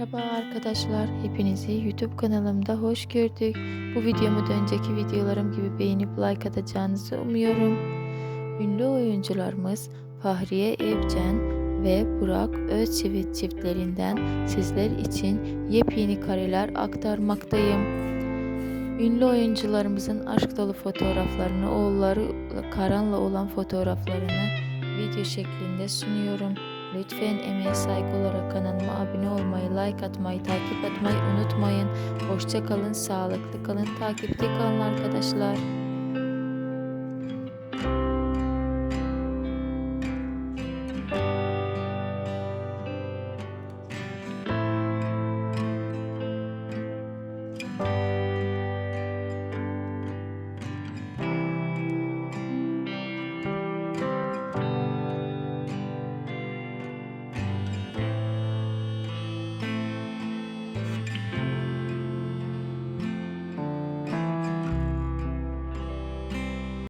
Merhaba arkadaşlar, hepinizi YouTube kanalımda hoş gördük. Bu videomu da önceki videolarım gibi beğenip like atacağınızı umuyorum. Ünlü oyuncularımız Fahriye Evcen ve Burak Özçivit çiftlerinden sizler için yepyeni kareler aktarmaktayım. Ünlü oyuncularımızın aşk dolu fotoğraflarını, oğulları Karan'la olan fotoğraflarını video şeklinde sunuyorum. Lütfen emeğe saygı olarak kanalıma abone olmayı, like atmayı, takip etmeyi unutmayın. Hoşça kalın, sağlıklı kalın, takipte kalın arkadaşlar.